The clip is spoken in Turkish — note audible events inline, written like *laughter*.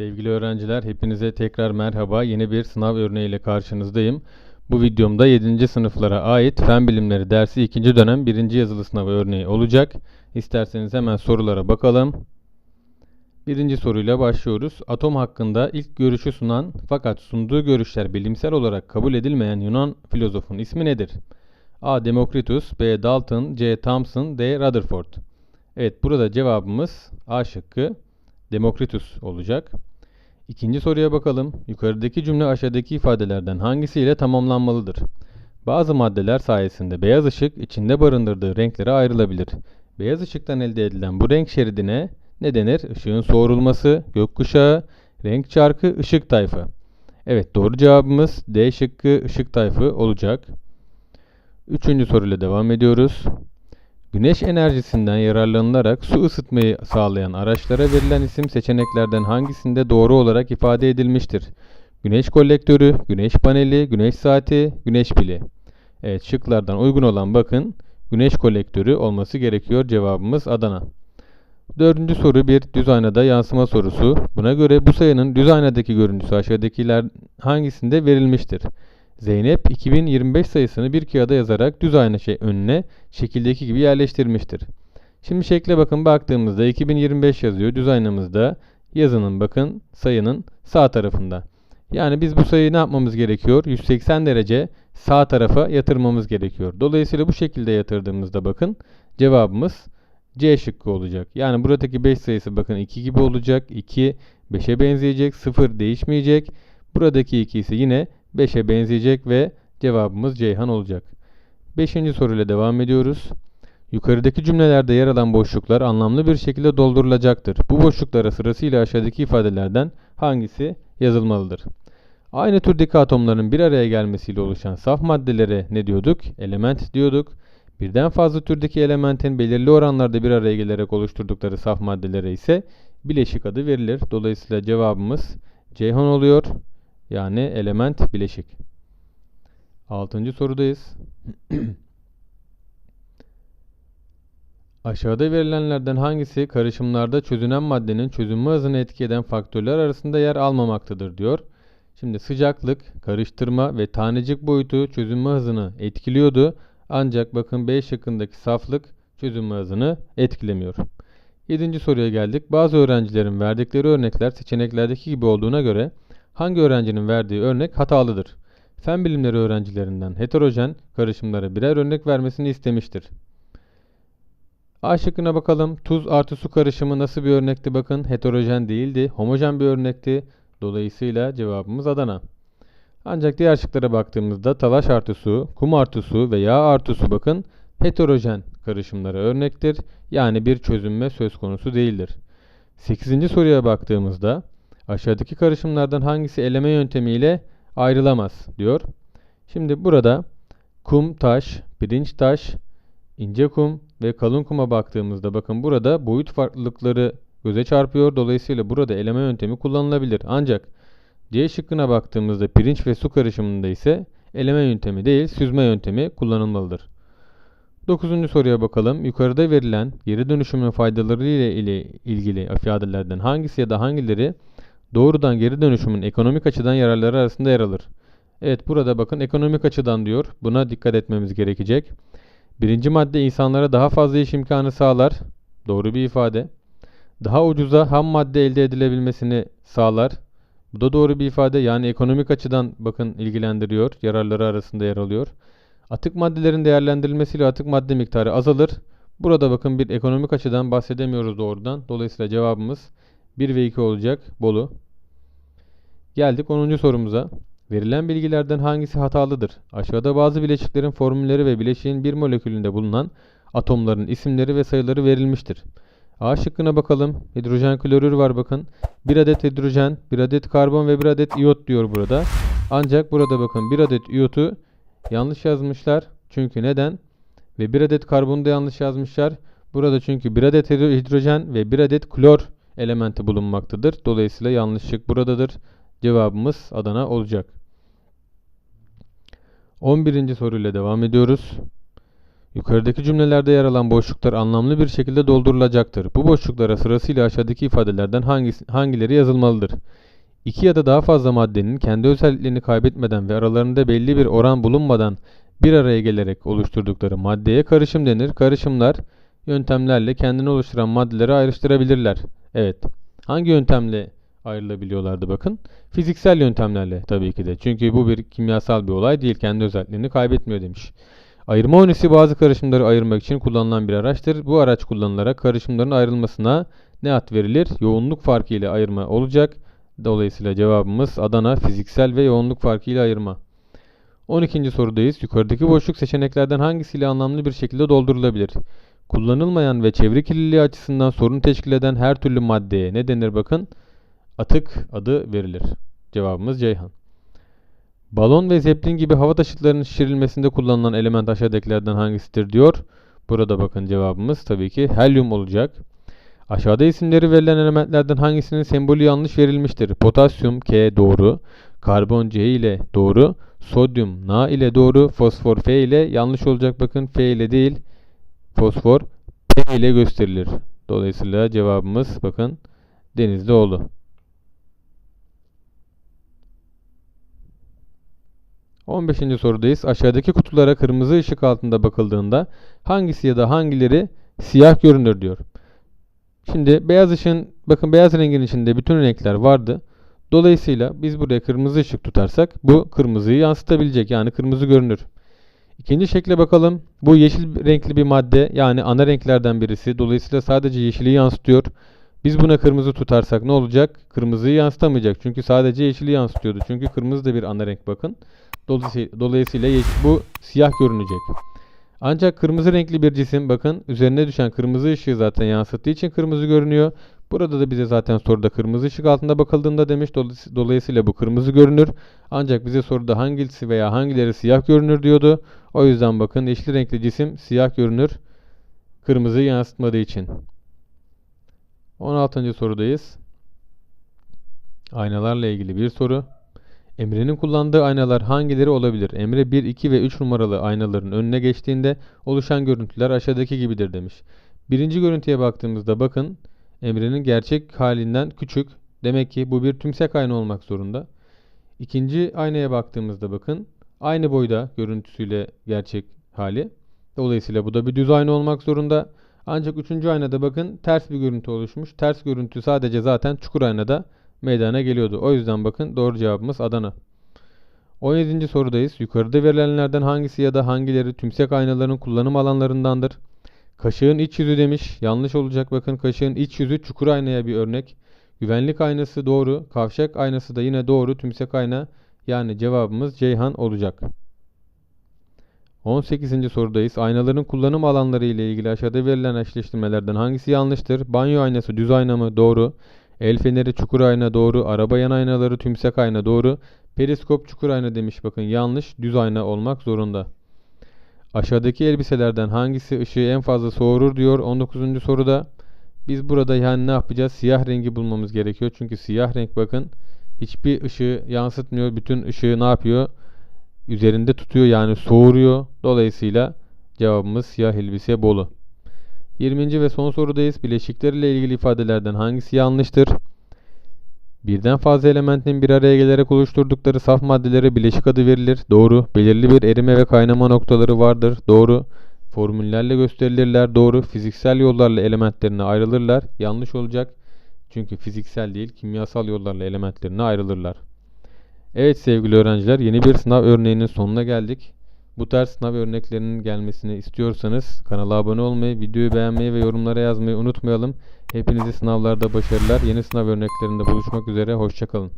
Sevgili öğrenciler, hepinize tekrar merhaba. Yeni bir sınav örneğiyle karşınızdayım. Bu videomda 7. sınıflara ait Fen Bilimleri dersi 2. dönem 1. yazılı sınavı örneği olacak. İsterseniz hemen sorulara bakalım. Birinci soruyla başlıyoruz. Atom hakkında ilk görüşü sunan fakat sunduğu görüşler bilimsel olarak kabul edilmeyen Yunan filozofun ismi nedir? A. Demokritus, B. Dalton, C. Thomson, D. Rutherford. Evet burada cevabımız A şıkkı Demokritus olacak. İkinci soruya bakalım. Yukarıdaki cümle aşağıdaki ifadelerden hangisiyle tamamlanmalıdır? Bazı maddeler sayesinde beyaz ışık içinde barındırdığı renklere ayrılabilir. Beyaz ışıktan elde edilen bu renk şeridine ne denir? Işığın soğurulması, gökkuşağı, renk çarkı, ışık tayfı. Evet doğru cevabımız D şıkkı ışık tayfı olacak. Üçüncü soruyla devam ediyoruz. Güneş enerjisinden yararlanılarak su ısıtmayı sağlayan araçlara verilen isim seçeneklerden hangisinde doğru olarak ifade edilmiştir? Güneş kolektörü, güneş paneli, güneş saati, güneş pili. Evet şıklardan uygun olan bakın güneş kolektörü olması gerekiyor. Cevabımız Adana. Dördüncü soru bir düz aynada yansıma sorusu. Buna göre bu sayının düz aynadaki görüntüsü aşağıdakiler hangisinde verilmiştir? Zeynep 2025 sayısını bir kağıda yazarak düz ayna şey önüne şekildeki gibi yerleştirmiştir. Şimdi şekle bakın baktığımızda 2025 yazıyor. Düz aynamızda yazının bakın sayının sağ tarafında. Yani biz bu sayıyı ne yapmamız gerekiyor? 180 derece sağ tarafa yatırmamız gerekiyor. Dolayısıyla bu şekilde yatırdığımızda bakın cevabımız C şıkkı olacak. Yani buradaki 5 sayısı bakın 2 gibi olacak. 2 5'e benzeyecek. 0 değişmeyecek. Buradaki 2 ise yine 5'e benzeyecek ve cevabımız Ceyhan olacak. 5. soruyla devam ediyoruz. Yukarıdaki cümlelerde yer alan boşluklar anlamlı bir şekilde doldurulacaktır. Bu boşluklara sırasıyla aşağıdaki ifadelerden hangisi yazılmalıdır? Aynı türdeki atomların bir araya gelmesiyle oluşan saf maddelere ne diyorduk? Element diyorduk. Birden fazla türdeki elementin belirli oranlarda bir araya gelerek oluşturdukları saf maddelere ise bileşik adı verilir. Dolayısıyla cevabımız Ceyhan oluyor. Yani element bileşik. Altıncı sorudayız. *clears throat* Aşağıda verilenlerden hangisi karışımlarda çözünen maddenin çözünme hızını etki eden faktörler arasında yer almamaktadır diyor. Şimdi sıcaklık, karıştırma ve tanecik boyutu çözünme hızını etkiliyordu. Ancak bakın B şıkkındaki saflık çözünme hızını etkilemiyor. Yedinci soruya geldik. Bazı öğrencilerin verdikleri örnekler seçeneklerdeki gibi olduğuna göre hangi öğrencinin verdiği örnek hatalıdır? Fen bilimleri öğrencilerinden heterojen karışımlara birer örnek vermesini istemiştir. A şıkkına bakalım. Tuz artı su karışımı nasıl bir örnekti bakın. Heterojen değildi. Homojen bir örnekti. Dolayısıyla cevabımız Adana. Ancak diğer şıklara baktığımızda talaş artı su, kum artı su ve yağ artı su bakın heterojen karışımlara örnektir. Yani bir çözünme söz konusu değildir. 8. soruya baktığımızda aşağıdaki karışımlardan hangisi eleme yöntemiyle ayrılamaz diyor. Şimdi burada kum taş, pirinç taş, ince kum ve kalın kuma baktığımızda bakın burada boyut farklılıkları göze çarpıyor. Dolayısıyla burada eleme yöntemi kullanılabilir. Ancak C şıkkına baktığımızda pirinç ve su karışımında ise eleme yöntemi değil süzme yöntemi kullanılmalıdır. Dokuzuncu soruya bakalım. Yukarıda verilen geri dönüşümün faydaları ile ilgili ifadelerden hangisi ya da hangileri doğrudan geri dönüşümün ekonomik açıdan yararları arasında yer alır? Evet burada bakın ekonomik açıdan diyor. Buna dikkat etmemiz gerekecek. Birinci madde insanlara daha fazla iş imkanı sağlar. Doğru bir ifade. Daha ucuza ham madde elde edilebilmesini sağlar. Bu da doğru bir ifade. Yani ekonomik açıdan bakın ilgilendiriyor. Yararları arasında yer alıyor. Atık maddelerin değerlendirilmesiyle atık madde miktarı azalır. Burada bakın bir ekonomik açıdan bahsedemiyoruz doğrudan. Dolayısıyla cevabımız 1 ve 2 olacak. Bolu. Geldik 10. sorumuza. Verilen bilgilerden hangisi hatalıdır? Aşağıda bazı bileşiklerin formülleri ve bileşiğin bir molekülünde bulunan atomların isimleri ve sayıları verilmiştir. A şıkkına bakalım. Hidrojen klorür var bakın. Bir adet hidrojen, bir adet karbon ve bir adet iyot diyor burada. Ancak burada bakın bir adet iyotu yanlış yazmışlar. Çünkü neden? Ve bir adet karbonu da yanlış yazmışlar. Burada çünkü bir adet hidrojen ve bir adet klor elementi bulunmaktadır. Dolayısıyla yanlışlık buradadır. Cevabımız Adana olacak. 11. soruyla devam ediyoruz. Yukarıdaki cümlelerde yer alan boşluklar anlamlı bir şekilde doldurulacaktır. Bu boşluklara sırasıyla aşağıdaki ifadelerden hangisi, hangileri yazılmalıdır? İki ya da daha fazla maddenin kendi özelliklerini kaybetmeden ve aralarında belli bir oran bulunmadan bir araya gelerek oluşturdukları maddeye karışım denir. Karışımlar yöntemlerle kendini oluşturan maddeleri ayrıştırabilirler. Evet. Hangi yöntemle ayrılabiliyorlardı bakın? Fiziksel yöntemlerle tabii ki de. Çünkü bu bir kimyasal bir olay değil. Kendi özelliklerini kaybetmiyor demiş. Ayırma oynası bazı karışımları ayırmak için kullanılan bir araçtır. Bu araç kullanılarak karışımların ayrılmasına ne ad verilir? Yoğunluk farkı ile ayırma olacak. Dolayısıyla cevabımız Adana fiziksel ve yoğunluk farkı ile ayırma. 12. sorudayız. Yukarıdaki boşluk seçeneklerden hangisiyle anlamlı bir şekilde doldurulabilir? Kullanılmayan ve çevre kirliliği açısından sorun teşkil eden her türlü maddeye ne denir bakın? Atık adı verilir. Cevabımız Ceyhan. Balon ve zeplin gibi hava taşıtlarının şişirilmesinde kullanılan element aşağıdakilerden hangisidir diyor. Burada bakın cevabımız tabii ki helyum olacak. Aşağıda isimleri verilen elementlerden hangisinin sembolü yanlış verilmiştir? Potasyum K doğru, karbon C ile doğru, sodyum Na ile doğru, fosfor F ile yanlış olacak bakın F ile değil, fosfor P ile gösterilir. Dolayısıyla cevabımız bakın Denizlioğlu. 15. sorudayız. Aşağıdaki kutulara kırmızı ışık altında bakıldığında hangisi ya da hangileri siyah görünür diyor. Şimdi beyaz ışığın bakın beyaz rengin içinde bütün renkler vardı. Dolayısıyla biz buraya kırmızı ışık tutarsak bu kırmızıyı yansıtabilecek yani kırmızı görünür. İkinci şekle bakalım. Bu yeşil renkli bir madde yani ana renklerden birisi. Dolayısıyla sadece yeşili yansıtıyor. Biz buna kırmızı tutarsak ne olacak? Kırmızıyı yansıtamayacak. Çünkü sadece yeşili yansıtıyordu. Çünkü kırmızı da bir ana renk bakın. Dolayısıyla bu siyah görünecek. Ancak kırmızı renkli bir cisim bakın üzerine düşen kırmızı ışığı zaten yansıttığı için kırmızı görünüyor. Burada da bize zaten soruda kırmızı ışık altında bakıldığında demiş. Dolayısıyla bu kırmızı görünür. Ancak bize soruda hangisi veya hangileri siyah görünür diyordu. O yüzden bakın yeşil renkli cisim siyah görünür. Kırmızıyı yansıtmadığı için. 16. sorudayız. Aynalarla ilgili bir soru. Emre'nin kullandığı aynalar hangileri olabilir? Emre 1, 2 ve 3 numaralı aynaların önüne geçtiğinde oluşan görüntüler aşağıdaki gibidir demiş. Birinci görüntüye baktığımızda bakın Emre'nin gerçek halinden küçük. Demek ki bu bir tümsek ayna olmak zorunda. İkinci aynaya baktığımızda bakın aynı boyda görüntüsüyle gerçek hali. Dolayısıyla bu da bir düz ayna olmak zorunda. Ancak üçüncü aynada bakın ters bir görüntü oluşmuş. Ters görüntü sadece zaten çukur aynada meydana geliyordu. O yüzden bakın doğru cevabımız Adana. 17. sorudayız. Yukarıda verilenlerden hangisi ya da hangileri tümsek aynaların kullanım alanlarındandır? Kaşığın iç yüzü demiş. Yanlış olacak bakın kaşığın iç yüzü çukur aynaya bir örnek. Güvenlik aynası doğru. Kavşak aynası da yine doğru. Tümsek ayna yani cevabımız Ceyhan olacak. 18. sorudayız. Aynaların kullanım alanları ile ilgili aşağıda verilen eşleştirmelerden hangisi yanlıştır? Banyo aynası düz ayna mı? Doğru. El feneri çukur ayna doğru. Araba yan aynaları tümsek ayna doğru. Periskop çukur ayna demiş bakın yanlış. Düz ayna olmak zorunda. Aşağıdaki elbiselerden hangisi ışığı en fazla soğurur diyor 19. soruda. Biz burada yani ne yapacağız? Siyah rengi bulmamız gerekiyor. Çünkü siyah renk bakın hiçbir ışığı yansıtmıyor. Bütün ışığı ne yapıyor? Üzerinde tutuyor yani soğuruyor. Dolayısıyla cevabımız siyah elbise Bolu. 20. ve son sorudayız. Bileşikler ile ilgili ifadelerden hangisi yanlıştır? Birden fazla elementin bir araya gelerek oluşturdukları saf maddelere bileşik adı verilir. Doğru. Belirli bir erime ve kaynama noktaları vardır. Doğru. Formüllerle gösterilirler. Doğru. Fiziksel yollarla elementlerine ayrılırlar. Yanlış olacak. Çünkü fiziksel değil, kimyasal yollarla elementlerine ayrılırlar. Evet sevgili öğrenciler, yeni bir sınav örneğinin sonuna geldik. Bu tarz sınav örneklerinin gelmesini istiyorsanız kanala abone olmayı, videoyu beğenmeyi ve yorumlara yazmayı unutmayalım. Hepinize sınavlarda başarılar. Yeni sınav örneklerinde buluşmak üzere. Hoşçakalın.